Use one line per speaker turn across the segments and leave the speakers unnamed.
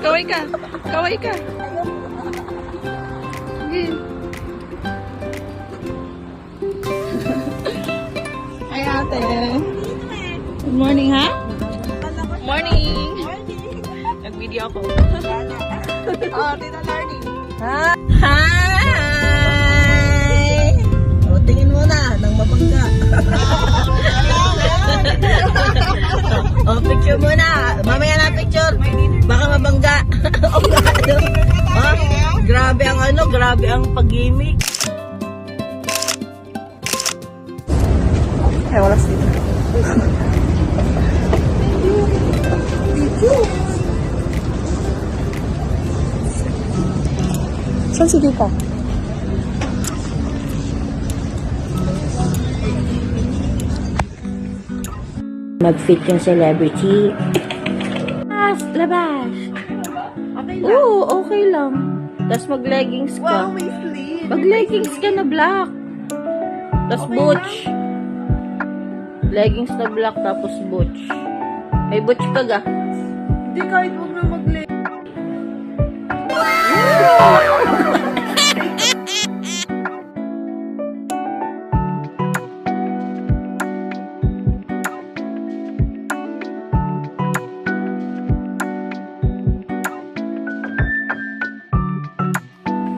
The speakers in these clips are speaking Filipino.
kaway ka. Kaway ka. Sige. Hi, ate. Good morning, ha? Morning. Nag-video ako. oh, Tita Lardy.
Hi! O, tingin mo na, nang mabangga. o, picture mo na. Mamaya na picture. Baka mabangga. o, ano? Ha? Grabe ang ano, grabe ang pag-gimmick.
Ay, wala sila. Saan si Tita?
Mag-fit yung celebrity.
Labas! Labas! Oo, okay lang. Tapos mag-leggings ka.
may sleeve.
Mag-leggings ka na black. Tapos butch. Leggings na black, tapos butch. May butch ka ga.
Hindi kahit huwag na mag-leg.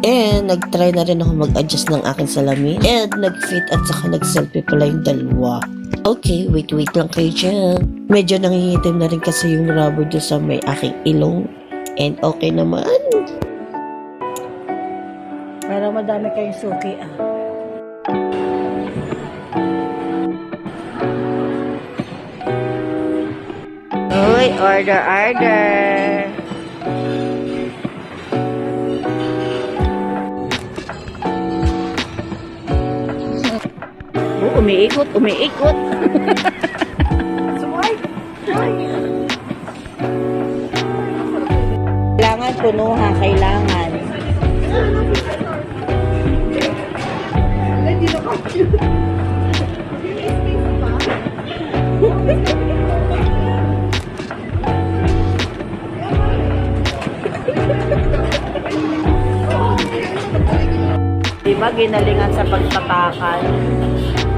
And nag-try na rin ako mag-adjust ng aking salamin. And nag-fit at saka nag-selfie pala yung dalawa. Okay, wait, wait lang kayo dyan. Medyo nangingitim na rin kasi yung rubber doon sa may aking ilong. And okay naman.
Para madami kayong suki ah.
Uy, order, order.
Umiikot, umiikot. Kailangan puno ha, kailangan. Di ba ginalingan sa pagtatakan?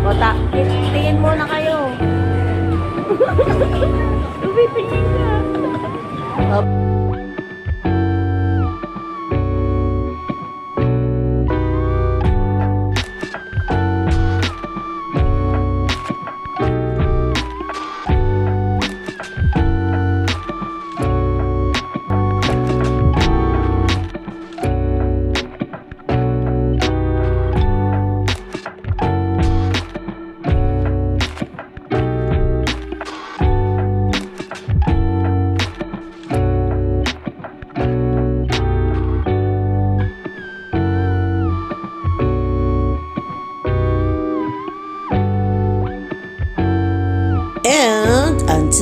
O ta, tingin muna kayo. Tumitingin ka.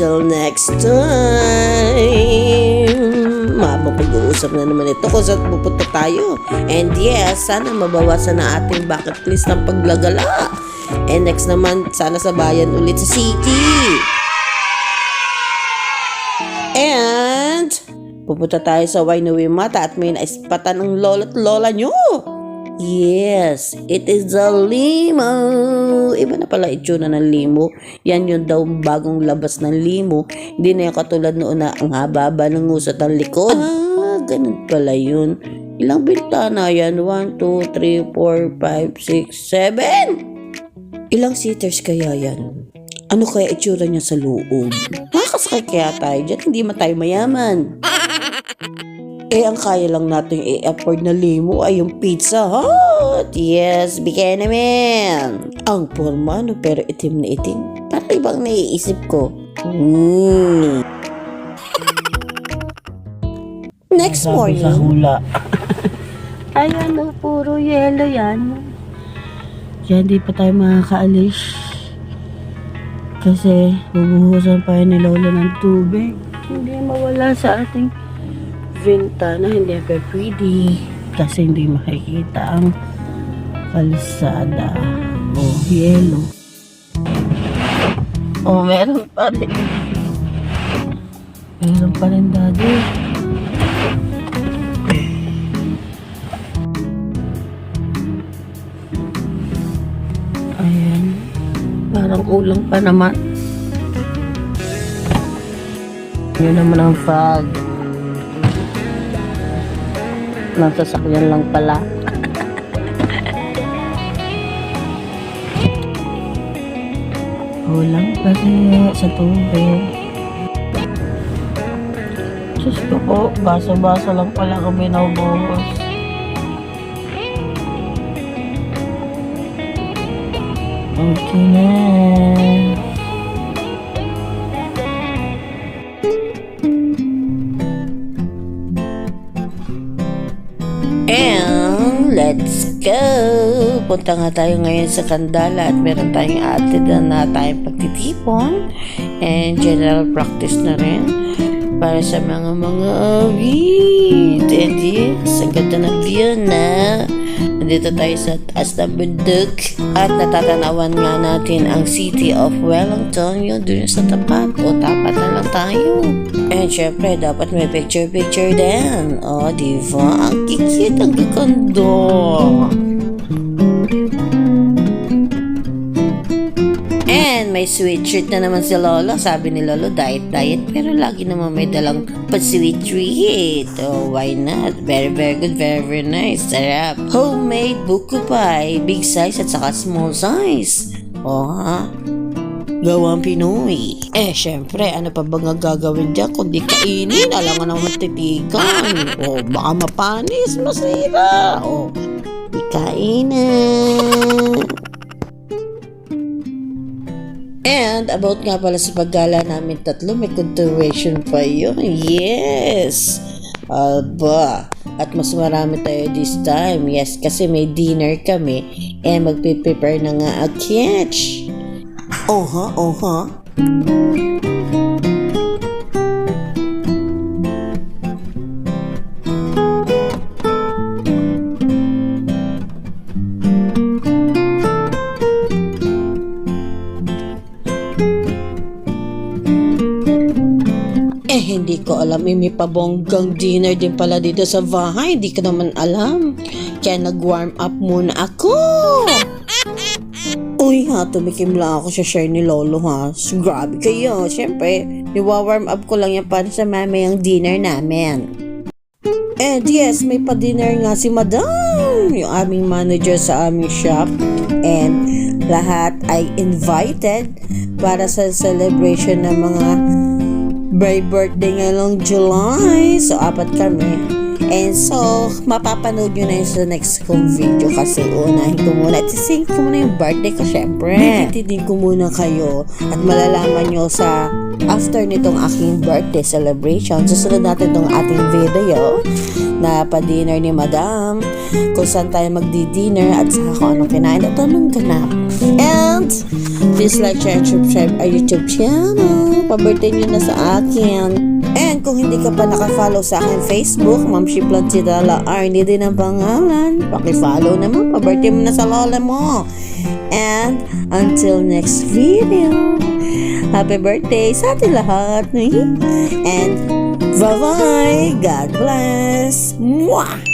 Until next time, mapapag-uusap na naman ito kung saan pupunta tayo. And yes, sana mabawasan na ating bucket list ng paglagala. And next naman, sana sa bayan ulit sa city. And pupunta tayo sa Wainui Mata at may naispatan ng lolo't lola nyo. Yes, it is a limo. Iba na pala itsura ng limo. Yan yung daw bagong labas ng limo. Hindi na yung katulad noon na ang haba-haba ng usat ng likod. Ah, ganun pala yun. Ilang bintana yan? 1, 2, 3, 4, 5, 6, 7? Ilang seaters kaya yan? Ano kaya itsura niya sa loob? Makakasakay kaya tayo dyan? Hindi man tayo mayaman. Eh, ang kaya lang natin i-afford na limo ay yung Pizza Hut. Yes, bigyan namin. Ang forma, no, pero itim na itim. Parang ibang naiisip ko. Hmm. Next morning.
hula. Ayan o, puro yelo yan. Kaya hindi pa tayo makakaalis. Kasi bubuhusan pa yun ni Lola ng tubig. Hindi mawala sa ating bintana hindi ako pwede. Kasi hindi makikita ang kalsada o oh, yelo. O oh, meron pa rin. Meron pa rin daddy. Ayan. Parang ulang pa naman. Yun naman ang fog. Nasa sakyan lang pala. Ulang kasi sa tubig. Diyos ko po, basa-basa lang pala kami naubuhos. Okay na.
Let's go! Punta nga tayo ngayon sa Kandala at meron tayong atid na tayong pagtitipon and general practice na rin para sa mga mga awit. And yes, ang ganda ng view na. Nandito tayo sa taas ng bundok at natatanawan nga natin ang city of Wellington yun dun sa tapat o tapat na lang tayo. And syempre, dapat may picture-picture din. O, oh, di ba? Ang kikit, ang gaganda. And may sweet treat na naman si Lolo. Sabi ni Lolo, diet-diet. Pero lagi naman may dalang pa-sweet treat. Oh, why not? Very, very good. Very, very nice. Sarap. Homemade buko pie. Big size at saka small size. Oh, ha? Gawang Pinoy. Eh, syempre, ano pa ba nga gagawin dyan kundi kainin? Alam nga naman titigan. O, baka mapanis, masira. O, ikainin. And about nga pala sa paggala namin tatlo, may continuation pa yun. Yes! Aba, at mas marami tayo this time. Yes, kasi may dinner kami and magpiprepare na nga a catch. Oha, oha. Hindi ko alam. Eh, may pabonggang dinner din pala dito sa bahay. Hindi ko naman alam. Kaya nag-warm up muna ako. Uy ha, tumikim lang ako sa share ni Lolo ha. Grabe kayo. Siyempre, niwa-warm up ko lang yan para sa mamayang dinner namin. And yes, may pa-dinner nga si Madam, yung aming manager sa aming shop. And lahat ay invited para sa celebration ng mga by birthday ngayong July. So, apat kami. And so, mapapanood nyo na yun sa next kong video kasi unahin ko muna. At sising ko muna yung birthday ko, syempre. Bibitidin ko muna kayo at malalaman nyo sa after nitong aking birthday celebration. Susunod natin itong ating video na pa-dinner ni Madam kung saan tayo magdi-dinner at saka kung anong kinain at anong ganap. And, please like, share, subscribe our YouTube channel. Pa-birthday nyo na sa akin. And kung hindi ka pa naka-follow sa akin Facebook, Ma'am Shiplan Chidala R, hindi din ang pangalan. Paki-follow naman, pa-birthday mo na sa lola mo. And until next video, happy birthday sa ating lahat. And bye-bye. God bless. Mwah!